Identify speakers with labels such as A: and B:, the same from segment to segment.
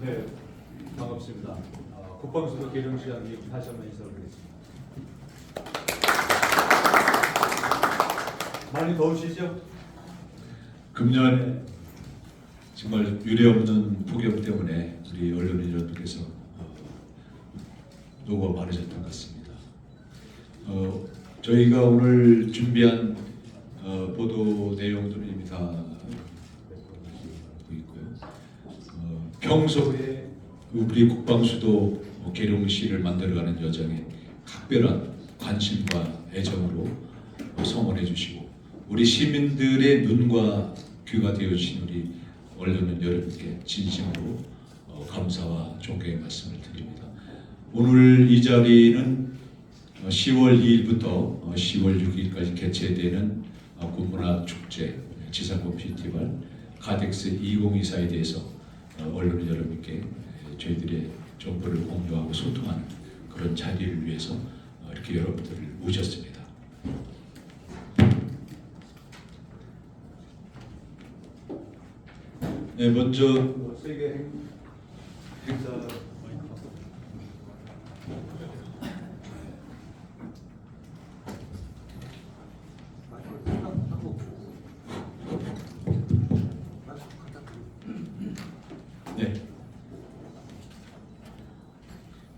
A: 네, 반갑습니다. 어, 국방수도 계룡시장님 다시 한번 인사를 드리겠습니다. 많이 더우시죠?
B: 금년 정말 유례없는 폭염 때문에 우리 언론인 여러분께서 어, 노고가 많으셨던 것 같습니다. 어, 저희가 오늘 준비한 어, 보도 내용들은 이미 다 보고 있고요. 어, 평소에 우리 국방수도 어, 계룡시를 만들어가는 여정에 각별한 관심과 애정으로 어, 성원해 주시고 우리 시민들의 눈과 귀가 되어 주신 우리 언론인 여러분께 진심으로 어, 감사와 존경의 말씀을 드립니다. 오늘 이 자리는 어, 10월 2일부터 10월 6일까지 개최되는 어, 군문화 축제 지상군 피티발 카덱스 2024에 대해서 어, 언론인 여러분께 저희들의 정보를 공유하고 소통하는 그런 자리를 위해서 어, 이렇게 여러분들을 모셨습니다. 네, 먼저
A: 뭐 세계 행, 행사
B: 네.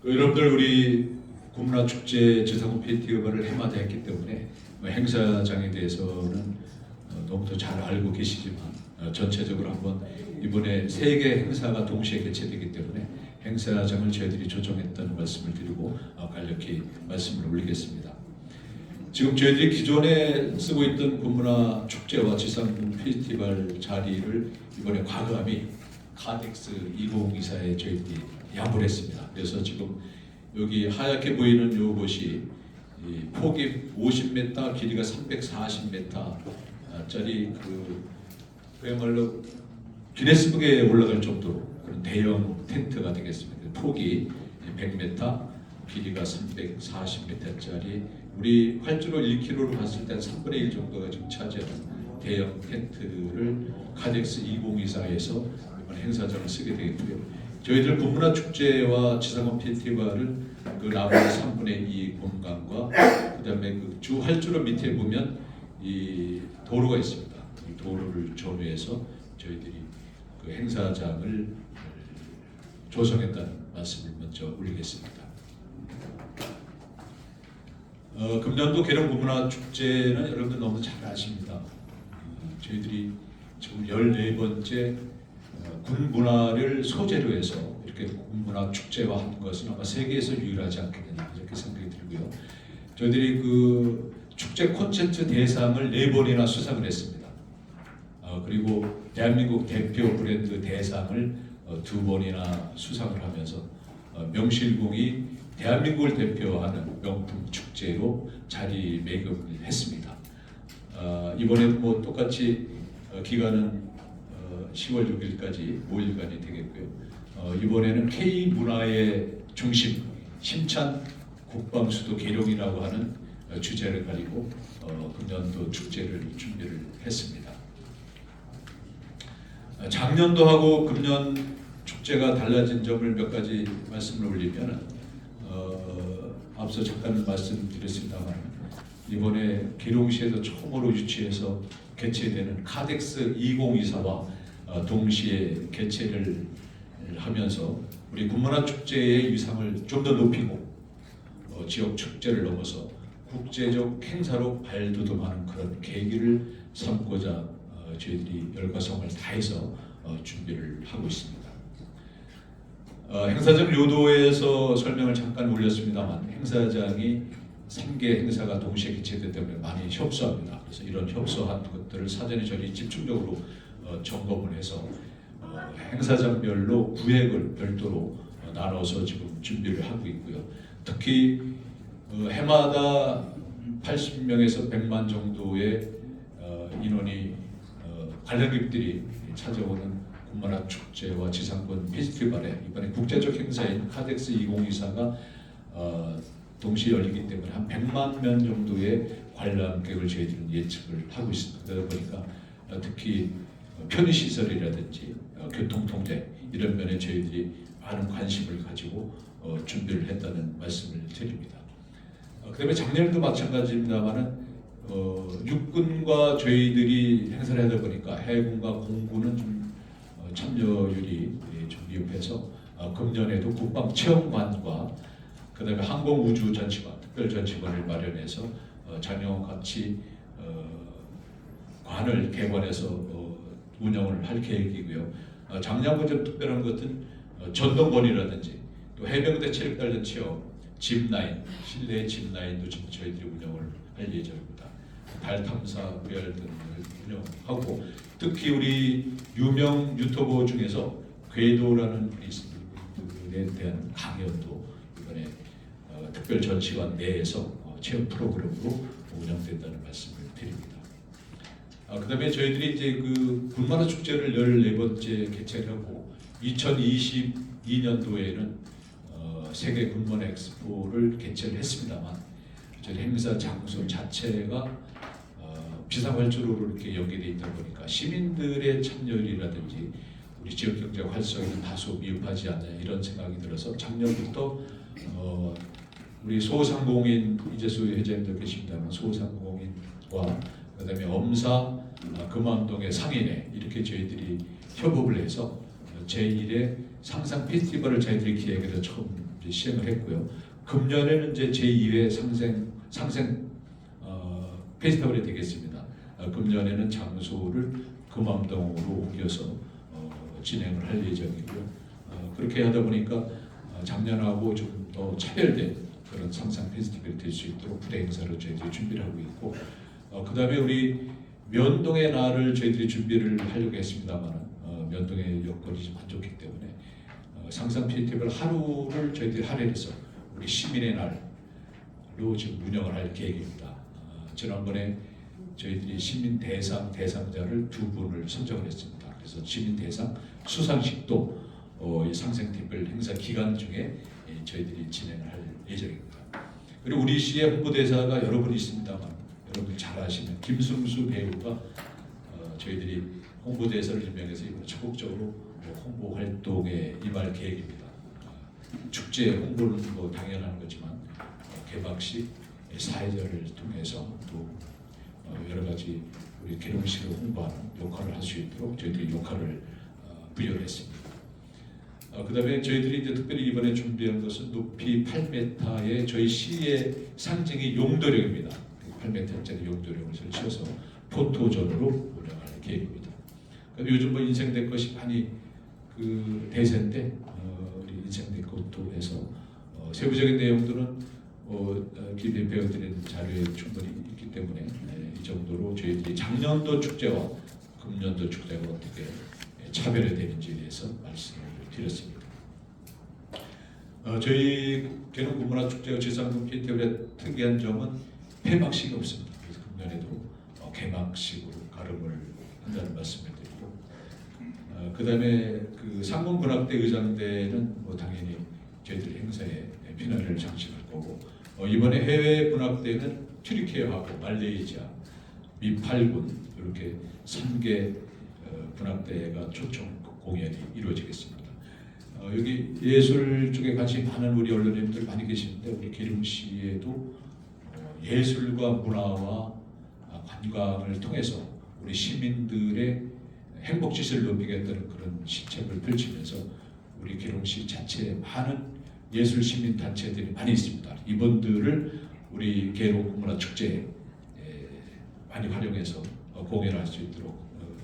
B: 그 여러분들 우리 군문화 축제 지상군 페스티벌을 해마다 했기 때문에 뭐 행사장에 대해서는 어, 너무도 잘 알고 계시지만 어, 전체적으로 한번 이번에 세 개 행사가 동시에 개최되기 때문에 행사장을 저희들이 조정했다는 말씀을 드리고 어, 간략히 말씀을 올리겠습니다. 지금 저희들이 기존에 쓰고 있던 군문화 축제와 지상군 페스티벌 자리를 이번에 과감히 카덱스 2024에 저희들이 양보를 했습니다. 그래서 지금 여기 하얗게 보이는 요것이 이 폭이 50m, 길이가 340m짜리 그 그야말로 기네스북에 올라갈 정도로 그런 대형 텐트가 되겠습니다. 폭이 100m, 길이가 340m짜리 우리 활주로 1km로 봤을 때 3분의 1 정도가 지금 차지하는 대형 텐트를 카덱스 2024에서 이번 행사장을 쓰게 되겠고요. 저희들 군문화 축제와 지상원 페스티벌은 그 나머지 3분의 2 공간과 그다음에 그 주 활주로 밑에 보면 이 도로가 있습니다. 이 도로를 전후해서 저희들이 그 행사장을 조성했다는 말씀을 먼저 올리겠습니다. 어, 금년도 계룡 문화 축제는 여러분들 너무 잘 아십니다. 어, 저희들이 지금 14번째 어, 군 문화를 소재로 해서 이렇게 군 문화 축제화 한 것은 아마 세계에서 유일하지 않겠느냐 이렇게 생각이 들고요. 저희들이 그 축제 콘텐츠 대상을 네 번이나 수상을 했습니다. 어, 그리고 대한민국 대표 브랜드 대상을 어, 두 번이나 수상을 하면서 어, 명실공히 대한민국을 대표하는 명품 축제로 자리매김을 했습니다. 어, 이번에 뭐 똑같이 어, 기간은 어, 10월 6일까지 5일간이 되겠고요. 어, 이번에는 K 문화의 중심 심찬 국방수도 계룡이라고 하는 어, 주제를 가지고 어, 금년도 축제를 준비를 했습니다. 어, 작년도하고 금년 축제가 달라진 점을 몇 가지 말씀을 올리면 어, 앞서 잠깐 말씀드렸습니다만 이번에 계룡시에서 처음으로 유치해서 개최되는 카덱스 2024와 어, 동시에 개최를 하면서 우리 군문화 축제의 위상을 좀 더 높이고 어, 지역 축제를 넘어서 국제적 행사로 발돋움하는 그런 계기를 삼고자 어, 저희들이 열과성을 다해서 어, 준비를 하고 있습니다. 어, 행사장 요도에서 설명을 잠깐 올렸습니다만 행사장이 3개 행사가 동시에 개최되기 때문에 많이 협소합니다. 그래서 이런 협소한 것들을 사전에 저희 집중적으로 어, 점검을 해서 어, 행사장별로 구획을 별도로 어, 나눠서 지금 준비를 하고 있고요. 특히 어, 해마다 80명에서 100만 정도의 어, 인원이 어, 관람객들이 찾아오는 군문화 축제와 지상군 페스티벌에 이번에 국제적 행사인 카덱스 2024가 어, 동시에 열리기 때문에 한 100만 명 정도의 관람객을 저희들은 예측을 하고 있습니다. 그러다 보니까 어, 특히 편의 시설이라든지 어, 교통 통제 이런 면에 저희들이 많은 관심을 가지고 어, 준비를 했다는 말씀을 드립니다. 어, 그다음에 작년에도 마찬가지입니다만은 어, 육군과 저희들이 행사를 하다 보니까 해군과 공군은 좀 어, 참여율이 예, 좀 미흡해서 어, 금년에도 국방 체험관과 그 다음에 항공우주전시관 특별전시관을 마련해서 어, 작년과 같이 어, 관을 개관해서 어, 운영을 할 계획이고요. 어, 작년과 좀 특별한 것은 어, 전동건이라든지 또 해병대 체력단련 체험, 짚라인, 실내 짚라인도 지금 저희들이 운영을 할 예정입니다. 달 탐사 VR 등을 운영하고 특히 우리 유명 유튜버 중에서 궤도라는 분에 대한 강연도 이번에 어, 특별 전시관 내에서 어, 체험 프로그램으로 운영된다는 말씀을 드립니다. 아, 그다음에 저희들이 이제 그 군마라 축제를 14번째 개최하고 2022년도에는 어, 세계 군마라 엑스포를 개최를 했습니다만 저희 행사 장소 자체가 어, 비상활주로로 이렇게 연계돼 있다 보니까 시민들의 참여율이라든지 우리 지역 경제 활성에는 다소 미흡하지 않냐 이런 생각이 들어서 작년부터 어, 우리 소상공인 이재수 회장님도 계십니다만 소상공인과 그다음에 엄사 아, 금암동의 상인회 이렇게 저희들이 협업을 해서 제1의 상상 페스티벌을 저희들이 기획해서 처음 시행을 했고요. 금년에는 이제 제2회 상생 상생 어, 페스티벌이 되겠습니다. 어, 금년에는 장소를 금암동으로 옮겨서 어, 진행을 할 예정이고요. 어, 그렇게 하다 보니까 어, 작년하고 좀 더 차별된 그런 상상 페스티벌이 될 수 있도록 부대 행사로 저희들이 준비를 하고 있고 어, 그 다음에 우리 면동의 날을 저희들이 준비를 하려고 했습니다만 어, 면동의 여건이 좀 안 좋기 때문에 어, 상상 페스티벌 하루를 저희들이 할애해서 우리 시민의 날로 지금 운영을 할 계획입니다. 어, 지난번에 저희들이 시민 대상 대상자를 두 분을 선정을 했습니다. 그래서 시민 대상 수상식도 어, 이 상생 특별 행사 기간 중에 예, 저희들이 진행을 할 예정입니다. 그리고 우리 시의 홍보대사가 여러 분 있습니다만 여러분 잘 아시는 김승수 배우가 어, 저희들이 홍보대사를 임명해서 이번 적극적으로 뭐 홍보 활동에 임할 계획입니다. 어, 축제 홍보는 뭐 당연한 거지만 어, 개막식 사회자를 통해서 또 어, 여러 가지 우리 개롱식을 홍보하는 역할을 할 수 있도록 저희들이 역할을 어, 부여를 했습니다. 어, 그다음에 저희들이 이제 특별히 이번에 준비한 것은 높이 8m의 저희 시의 상징이 용도령입니다. 8m짜리 용도령을 설치해서 포토존으로 운영할 계획입니다. 그다음에 요즘 뭐 인생 내 것이 많이 그 대세인데 어, 우리 인생 내 것도 해서 어, 세부적인 내용들은 어, 어, 김 배우들의 자료에 충분히 있기 때문에 네, 이 정도로 저희들이 작년도 축제와 금년도 축제가 어떻게 차별이 되는지에 대해서 말씀을 드렸습니다. 어, 저희 개농 군문화 축제와 지상군 피터블의 특이한 점은 폐막식이 없습니다. 그래서 금년에도 어, 개막식으로 가름을 한다는 말씀을 드리고 어, 그다음에 그 상공군악대 의장대는 뭐 당연히 저희들 행사에 피나를 장식할 거고 어, 이번에 해외 군악대는 튀르키예하고 말레이시아, 미8군 이렇게 3개 어, 군악대가 초청 공연이 이루어지겠습니다. 어, 여기 예술 쪽에 관심이 많은 우리 언론인들 많이 계시는데 우리 기름시에도 어, 예술과 문화와 아, 관광을 통해서 우리 시민들의 행복 지수를 높이겠다는 그런 시책을 펼치면서 우리 기름시 자체에 많은 예술 시민 단체들이 많이 있습니다. 이분들을 우리 계로 문화 축제에 에, 많이 활용해서 어, 공연할 수 있도록 어,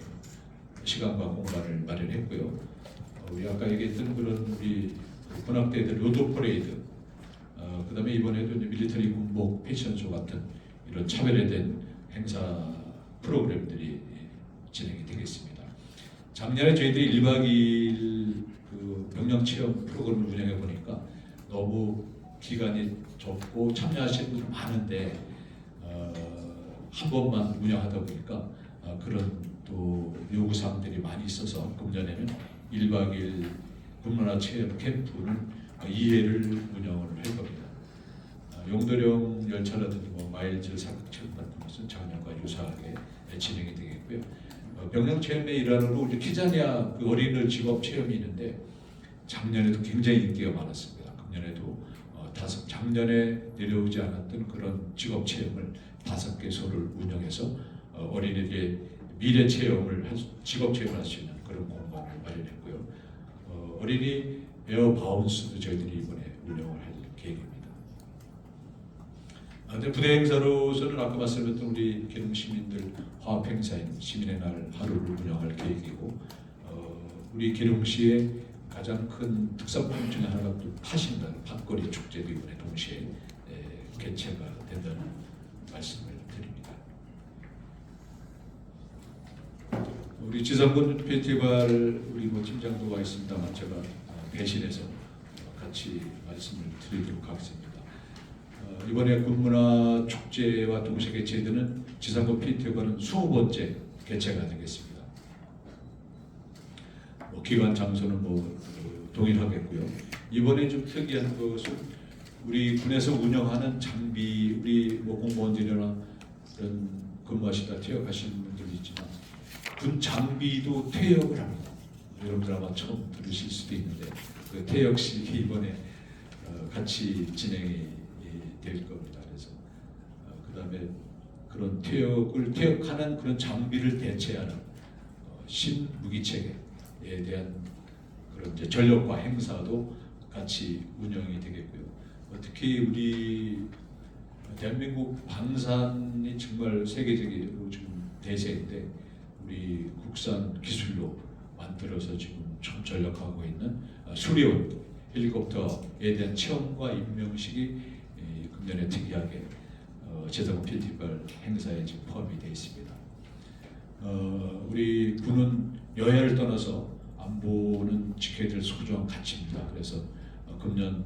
B: 시간과 공간을 마련했고요. 어, 우리 아까 얘기했던 그런 우리 군악대들 로드 퍼레이드, 어, 그다음에 이번에도 이제 밀리터리 군복 패션쇼 같은 이런 차별화된 행사 프로그램들이 진행이 되겠습니다. 작년에 저희들이 1박 2일 그 명령 체험 프로그램을 운영해 보니까 너무 기간이 적고 참여하시는 분들 많은데 어, 한 번만 운영하다 보니까 어, 그런 또 요구 사항들이 많이 있어서 금년에는 1박 2일 군문화 체험 캠프는 2회를 운영을 할 겁니다. 어, 용도령 열차라든지 뭐 마일즈 체험 같은 것은 작년과 유사하게 진행이 되겠고요. 어, 병영 체험의 일환으로 우리 키자니아 그 어린이들 직업 체험이 있는데 작년에도 굉장히 인기가 많았습니다. 금년에도 어, 다섯 작년에 내려오지 않았던 그런 직업 체험을 다섯 개 소를 운영해서 어, 어린이들의 미래 체험을 직업 체험을 할수 있는 그런 공간을 마련했고요. 어, 어린이 에어 바운스도 저희들이 이번에 운영을 할 계획입니다. 아, 근데 부대 행사로서는 아까 말씀드렸던 우리 기능 시민들 화합 행사인 시민의 날 하루를 운영할 계획이고 어, 우리 기능시의 가장 큰 특산품 중에 하나가 또 팥입니다. 팥거리 축제도 이번에 동시에 에, 개최가 된다는 말씀을 드립니다. 우리 지상군 페스티벌 우리 뭐 팀장도 와 있습니다만 제가 어, 대신해서 같이 말씀을 드리도록 하겠습니다. 어, 이번에 군문화 축제와 동시에 개최되는 지상군 페스티벌은 20번째 개최가 되겠습니다. 뭐 기간 장소는 뭐 어, 동일하겠고요. 이번에 좀 특이한 것은 우리 군에서 운영하는 장비, 우리 뭐 공무원들이나 그런 근무하시다 퇴역하시는 분들이 있지만 군 장비도 퇴역을 합니다. 여러분들 아마 처음 들으실 수도 있는데 그 퇴역식이 이번에 어, 같이 진행이 이, 될 겁니다. 그래서 어, 그다음에 그런 퇴역을 퇴역하는 그런 장비를 대체하는 어, 신무기 체계에 대한 그런 이제 전력과 행사도 같이 운영이 되겠고요. 어, 특히 우리 대한민국 방산이 정말 세계적으로 지금 대세인데 우리 국산 기술로 만들어서 지금 전 전력하고 있는 어, 수리온 헬리콥터에 대한 체험과 임명식이 이 금년에 특이하게 어, 제동 필티벌 행사에 지금 포함이 되어 있습니다. 어, 우리 군은 여야를 떠나서 안보는 지켜야 될 소중한 가치입니다. 그래서 어, 금년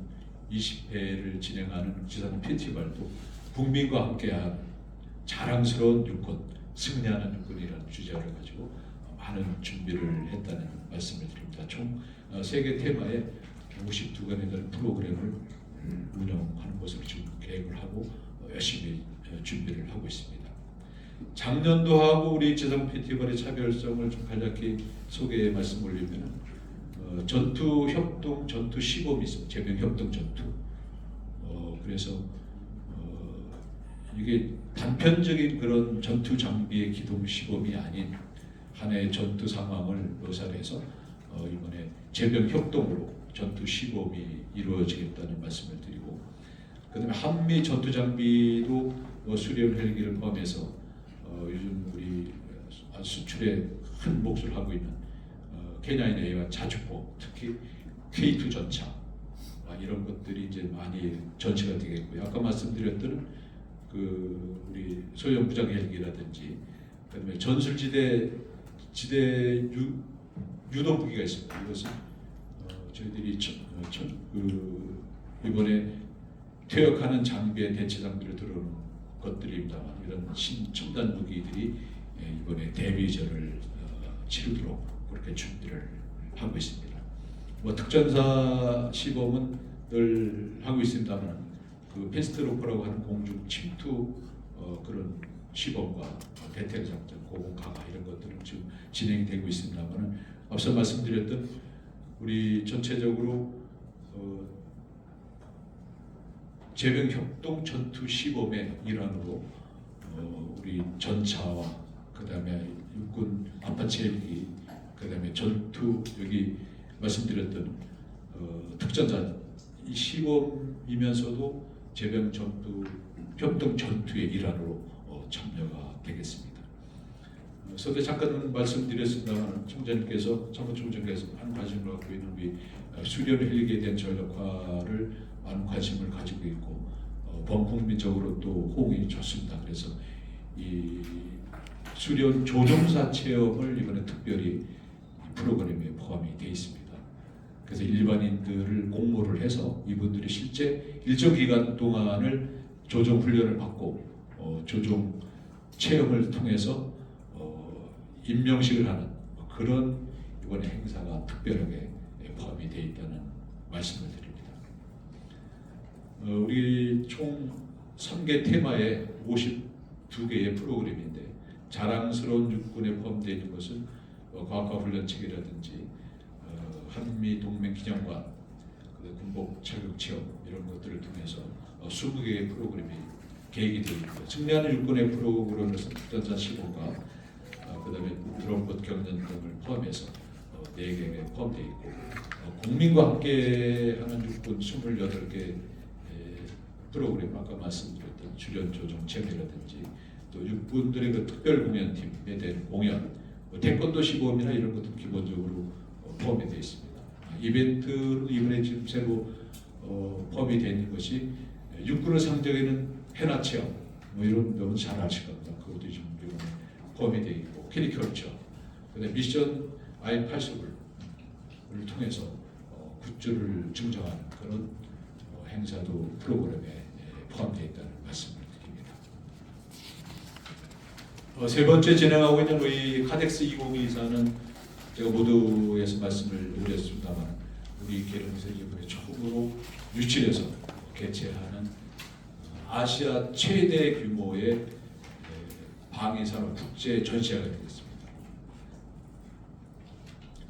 B: 20회를 진행하는 지상 페스티벌도 국민과 함께한 자랑스러운 육군, 승리하는 육군이라는 주제를 가지고 어, 많은 준비를 했다는 말씀을 드립니다. 총 어, 세계 테마에 52건에 대한 프로그램을 음, 운영하는 것으로 지금 계획을 하고 어, 열심히 어, 준비를 하고 있습니다. 작년도 하고 우리 지상 페스티벌의 차별성을 좀 간략히 소개 말씀 올리면 어, 전투 협동 전투 시범이 있습니다. 제병 협동 전투. 어, 그래서 어, 이게 단편적인 그런 전투 장비의 기동 시범이 아닌 하나의 전투 상황을 묘사해서 어, 이번에 제병 협동으로 전투 시범이 이루어지겠다는 말씀을 드리고 그다음에 한미 전투 장비도 뭐 수리온 헬기를 포함해서 어, 요즘 우리 수출에 큰 몫을 하고 있는 어, 케냐인의 자주포 특히 K2 전차 아, 이런 것들이 이제 많이 전시가 되겠고요. 아까 말씀드렸던 그 우리 소형 무장 헬기라든지 그다음에 전술지대 지대 유, 유도 무기가 있습니다. 이것은 어, 저희들이 천, 어, 천, 그 이번에 퇴역하는 장비의 대체 장비를 들어오는 것들입니다만 이런 신첨단 무기들이 예, 이번에 데뷔전을 어, 치르도록 그렇게 준비를 하고 있습니다. 뭐 특전사 시범은 늘 하고 있습니다만 그 페스트로프라고 하는 공중 침투 어, 그런 시범과 대테러 작전, 고공 강화 이런 것들은 지금 진행이 되고 있습니다만 앞서 말씀드렸던 우리 전체적으로 어, 제병 협동 전투 시범의 일환으로 어, 우리 전차와 그 다음에 육군 아파치 헬기 그 다음에 전투 여기 말씀드렸던 어, 특전사 이 시범이면서도 제병 전투 협동 전투의 일환으로 어, 참여가 되겠습니다. 어, 서두에 잠깐 말씀드렸습니다만 총장님께서 참모 총장께서 많은 관심을 갖고 있는 우리 어, 수련 헬기에 대한 전력화를 많은 관심을 가지고 있고 어, 범국민적으로 또 호응이 좋습니다. 그래서 이 수련 조종사 체험을 이번에 특별히 프로그램에 포함이 되어 있습니다. 그래서 일반인들을 공모를 해서 이분들이 실제 일정 기간 동안을 조종 훈련을 받고 어, 조종 체험을 통해서 어, 임명식을 하는 그런 이번에 행사가 특별하게 포함이 되어 있다는 말씀을 드립니다. 어, 우리 총 3개 테마에 52개의 프로그램인데 자랑스러운 육군에 포함되어 있는 것은 어, 과학과 훈련책이라든지 어, 한미 동맹 기념관, 그 군복 체육 체험 이런 것들을 통해서 어, 20개의 프로그램이 계획이 되어 있고요. 승리하는 육군의 프로그램을 특전사 15가 어, 그다음에 드론봇 경연 등을 포함해서 어, 4개가 포함되어 있고 어, 국민과 함께하는 육군 28개 에, 프로그램 아까 말씀드렸던 주련 조정 체험이라든지 또 육군들의 그 특별 공연팀에 대한 공연, 뭐 태권도 시범이나 이런 것도 기본적으로 어, 포함이 되어 있습니다. 아, 이벤트로 이번에 지금 새로 어, 포함이 되어 있는 것이 육군을 상징하는 체험 뭐 이런 부분 잘 아실 겁니다. 그것도 지금 이번에 포함이 되어 있고 캐리컬처, 그다음 미션 I 80을 통해서 어, 굿즈를 증정하는 그런 어, 행사도 프로그램에 예, 포함되어 있다는 말씀을 드립니다. 어, 세 번째 진행하고 있는 우리 카덱스 2024는 제가 모두에서 말씀을 드렸습니다만 우리 계룡에서 이번에 처음으로 유치해서 개최하는 어, 아시아 최대 규모의 에, 방위산업 국제 전시회가 되겠습니다.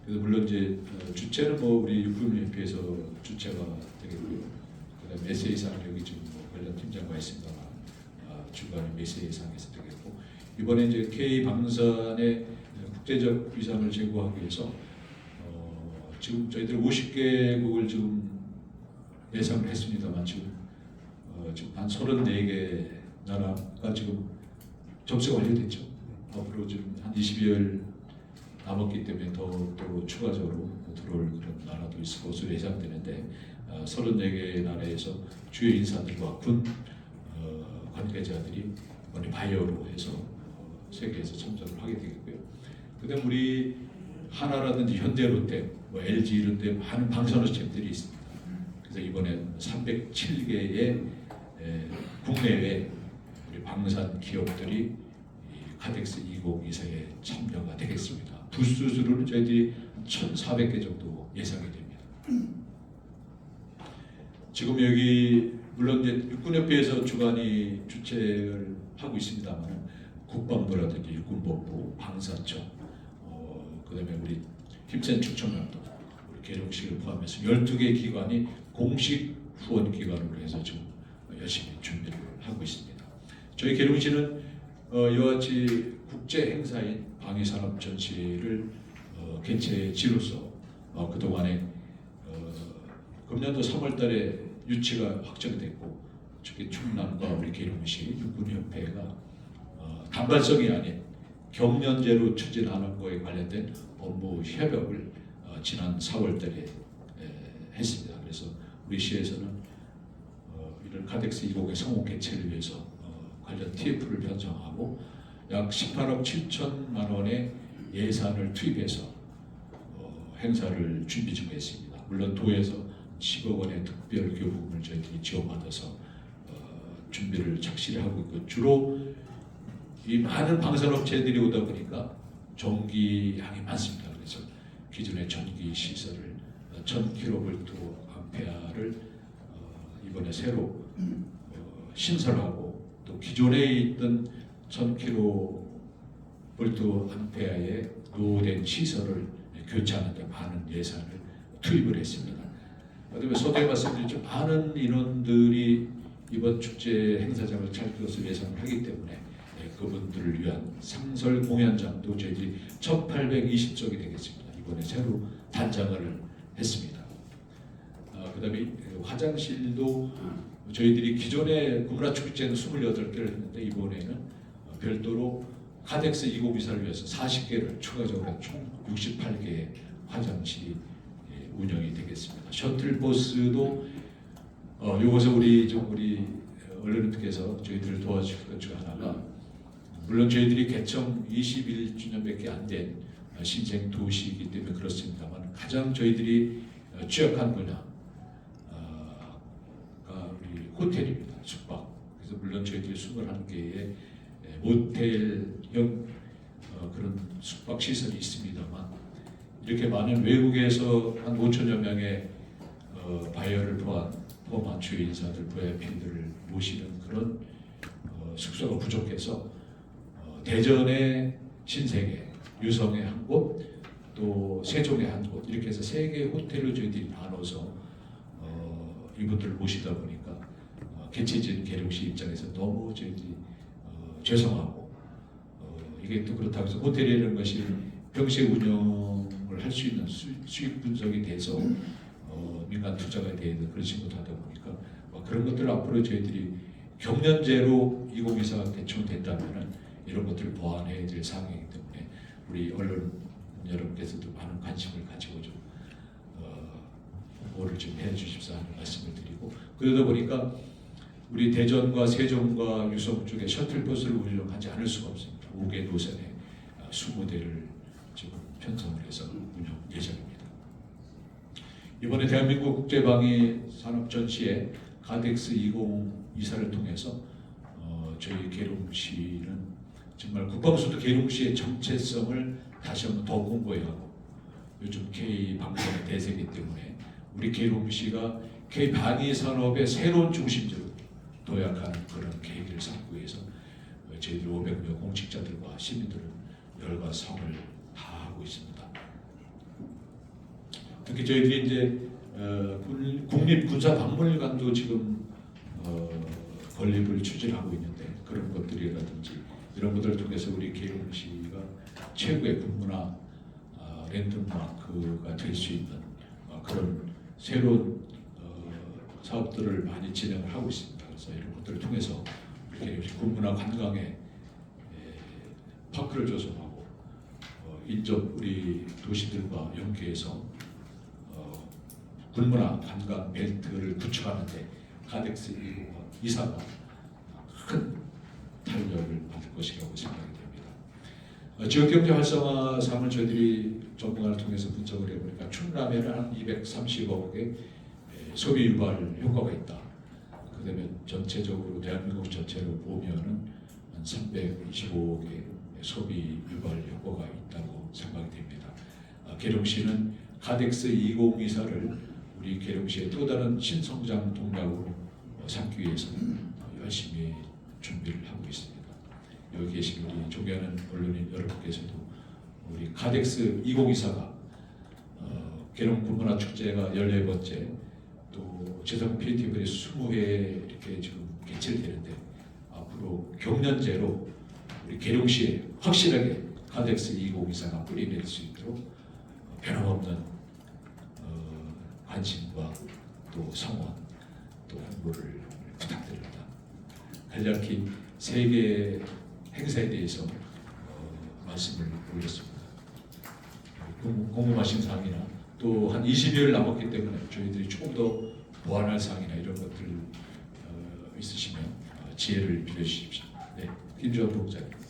B: 그래서 물론 이제 어, 주체는 뭐 우리 육군협회에서 주체가 되겠고요. 그다음 SA상 여기 지금 뭐 관련 팀장과 있습니다만 아, 주관이 SA상에서 되겠고 이번에 이제 K 방산의 국제적 위상을 제고하기 위해서 어, 지금 저희들 50개국을 지금 예상을 했습니다만 지금 어, 지금 한 34개 나라가 지금 접수가 완료됐죠. 앞으로 지금 한 20여일 남았기 때문에 더 또 추가적으로 들어올 그런 나라도 있을 것으로 예상되는데 어, 34개 나라에서 주요 인사들과 군 어, 관계자들이 이번에 바이오로 해서 어, 세계에서 참석을 하게 되겠고요. 그다음 우리 하나라든지 현대롯데, 뭐 LG 이런 데 많은 방산업체들이 있습니다. 그래서 이번에 307개의 국내외 우리 방산 기업들이 이 카덱스 2024에 참여가 되겠습니다. 부스 수로는 저희들이 1,400개 정도 예상이 됩니다. 지금 여기 물론 이제 육군협회에서 주관이 주최를 하고 있습니다만 국방부라든지 육군본부, 방사청, 어, 그다음에 우리 힘센 추천감독, 우리 계룡식을 포함해서 12개 기관이 공식 후원 기관으로 해서 지금 열심히 준비를 하고 있습니다. 저희 계룡시는 어, 이와 같이 국제 행사인 방위산업 전시를 어, 개최지로서 어, 그동안에 어, 금년도 3월달에 유치가 확정됐고 특히 충남과 우리 계룡시 육군협회가 어, 단발성이 아닌 경년제로 추진하는 거에 관련된 업무 협약을 어, 지난 4월달에 에, 했습니다. 그래서 우리 시에서는 카덱스 20의 성공 개최를 위해서 어, 관련 TF를 편성하고 약 18억 7천만 원의 예산을 투입해서 어, 행사를 준비 중에 있습니다. 물론 도에서 10억 원의 특별 교부금을 저희들이 지원받아서 어, 준비를 착실히 하고 있고 주로 이 많은 방산업체들이 오다 보니까 전기 양이 많습니다. 그래서 기존의 전기 시설을 1000kV 암페아를 어, 이번에 새로 어, 신설하고 또 기존에 있던 1000kV 암페아의 노후된 시설을 교체하는 데 많은 예산을 투입을 했습니다. 그다음에 서두에 말씀드렸죠 많은 인원들이 이번 축제 행사장을 것을 예상을 하기 때문에 네, 그분들을 위한 상설 공연장도 저희들이 1,820석이 되겠습니다. 이번에 새로 단장을 했습니다. 아, 그다음에 그 화장실도 저희들이 기존에 구문화축제는 28개를 했는데 이번에는 어, 별도로 카덱스 2024를 위해서 40개를 추가적으로 총 68개의 화장실이 예, 운영이 되겠습니다. 셔틀버스도 어, 요것은 우리 좀 우리 언론님께서 저희들을 도와주실 것 중 하나가 물론 저희들이 개청 21주년밖에 안 된 신생 도시이기 때문에 그렇습니다만 가장 저희들이 어, 취약한 분야 호텔입니다. 숙박. 그래서 물론 저희들이 21개의 모텔형 어, 그런 숙박 시설이 있습니다만 이렇게 많은 외국에서 한 5천여 명의 어, 바이어를 포함, 포함한 주요 인사들, VIP들을 모시는 그런 어, 숙소가 부족해서 대전의 신세계, 유성의 한 곳, 또 세종의 한 곳 이렇게 해서 세 개의 호텔로 저희들이 나눠서 어, 이분들을 모시다 보니까 어, 개최진 계룡시 입장에서 너무 저희들이 어, 죄송하고 어, 이게 또 그렇다고 해서 호텔이라는 것이 평시에 운영을 할 수 있는 수, 수익 분석이 돼서 어, 민간 투자가 되는 그러지 못하다 보니까 어, 그런 것들 앞으로 저희들이 경련제로 2024가 대충 된다면은 이런 것들을 보완해야 될 사항이기 때문에 우리 언론 여러분께서도 많은 관심을 가지고 좀 어, 홍보를 좀 해주십사 하는 말씀을 드리고 그러다 보니까 우리 대전과 세종과 유성 쪽에 셔틀버스를 운영하지 않을 수가 없습니다. 5개 노선에 20대를 지금 편성을 해서 운영 예정입니다. 이번에 대한민국 국제방위 산업 전시회 가덱스 2024를 통해서 어, 저희 계룡시는 정말 국방수도 계룡시의 정체성을 다시 한번 더 공고히 하고 요즘 K 방송의 대세이기 때문에 우리 계룡시가 K 방위 산업의 새로운 중심지로 도약하는 그런 계기를 삼고 위해서 어, 저희들 500명 공직자들과 시민들은 열과 성을 다하고 있습니다. 특히 저희들이 이제 어, 군- 국립군사박물관도 지금 어, 건립을 추진하고 있는데 그런 것들이라든지 이런 것들을 통해서 우리 계룡시가 최고의 군문화 어, 랜드마크가 될 수 있는 어, 그런 새로운 어, 사업들을 많이 진행을 하고 있습니다. 그래서 이런 것들을 통해서 계룡시 군문화 관광에 에, 파크를 조성하고 어, 인접 우리 도시들과 연계해서 어, 군문화 관광 벨트를 구축하는데 가덱스 이사가 큰 탄력을 받을 것이라고 생각이 됩니다. 어, 지역경제 활성화 사업을 저희들이 전문가를 통해서 분석을 해보니까 충남에는 한 230억의 소비 유발 효과가 있다. 그다음에 전체적으로 대한민국 전체로 보면은 한 325억의 소비 유발 효과가 있다고 생각이 됩니다. 어, 계룡시는 가덱스 2024를 우리 계룡시의 또 다른 신성장 동력으로 어, 삼기 위해서 어, 열심히 준비를 하고 있습니다. 여기 계신 우리 존경하는 언론인 여러분께서도 우리 가덱스 2024가 어, 계룡 군문화 축제가 14번째 또 재성 피티브의 20회 이렇게 지금 개최되는데 앞으로 경년제로 우리 계룡시에 확실하게 가덱스 2024가 뿌리낼 수 있도록 어, 변함없는 어, 관심과 또 성원 또 홍보를 부탁드립니다. 간략히 세계 행사에 대해서 어, 말씀을 올렸습니다. 궁- 궁금하신 사항이나 또 한 20여일 남았기 때문에 저희들이 조금 더 보완할 사항이나 이런 것들 어, 있으시면 어, 지혜를 빌려주십시오. 네, 김주환 부장님.